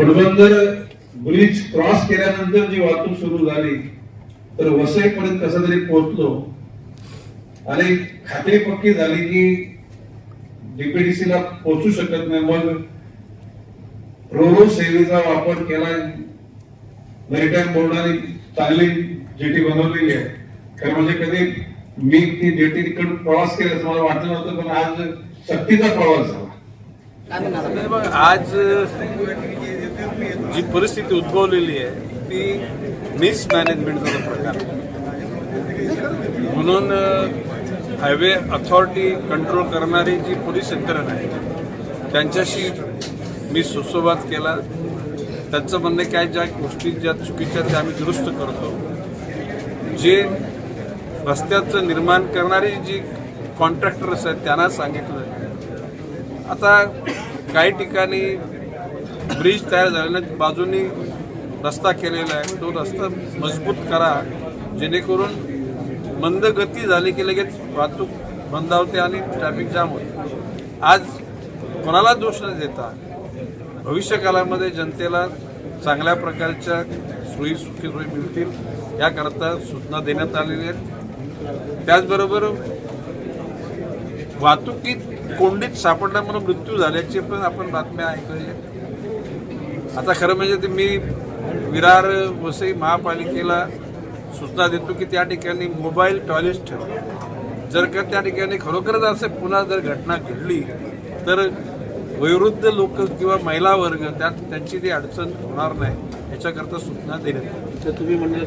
Ghodbunder bridge cross केल्यानंतर जी वाहतूक सुरू झाली तर वसईपर्यंत कसं तरी पोहोचलो. आणि खात्री पक्की झाली की DPDC ला पोहोचू शकत नाही. मग रोरो सेवेचा वापर केला मेरीटाईम बोर्डाने चांगली जेटी बनवलेली आहे. कारण म्हणजे कधी मी ती जेटी तिकडून प्रवास केला असं मला वाटलं नव्हतं पण आज सक्तीचा प्रवास झाला. आज जी परिस्थिती उद्भवलेली आहे ती मिसमॅनेजमेंटचा प्रकार. म्हणून हायवे अथॉरिटी कंट्रोल करणारी जी पोलीस यंत्रणा आहे त्यांच्याशी मी सुसंवाद केला. त्यांचं म्हणणं काय ज्या गोष्टी ज्या चुकीच्या त्या आम्ही दुरुस्त करतो. जे रस्त्याचं निर्माण करणारी जी कॉन्ट्रॅक्टर्स आहेत त्यांना सांगितलं. आता काही ठिकाणी ब्रिज तयार झाल्याने बाजूनी रस्ता केलेला आहे. तो रस्ता मजबूत करा जेणेकरून मंद गती झाली की लगेच वाहतूक मंदावते आणि ट्रॅफिक जाम होते. आज कोणाला दोष न देता भविष्यकालामध्ये जनतेला चांगल्या प्रकारच्या सोयी सुखी सोयी मिळतील याकरता सूचना देण्यात आलेल्या आहेत. त्याचबरोबर वाहतुकीत कोंडीत सापडल्यामुळे मृत्यू झाल्याची पण आपण बातम्या ऐकल्या आता खरं म्हणजे ते मी विरार वसई महापालिकेला सूचना देतो की त्या ठिकाणी मोबाईल टॉयलेट्स ठेवा. जर का त्या ठिकाणी खरोखरच असे पुन्हा जर घटना घडली तर वयोवृद्ध लोक किंवा महिला वर्ग त्यात त्यांची ती अडचण होणार नाही याच्याकरता सूचना देण्यात तर तुम्ही म्हणजे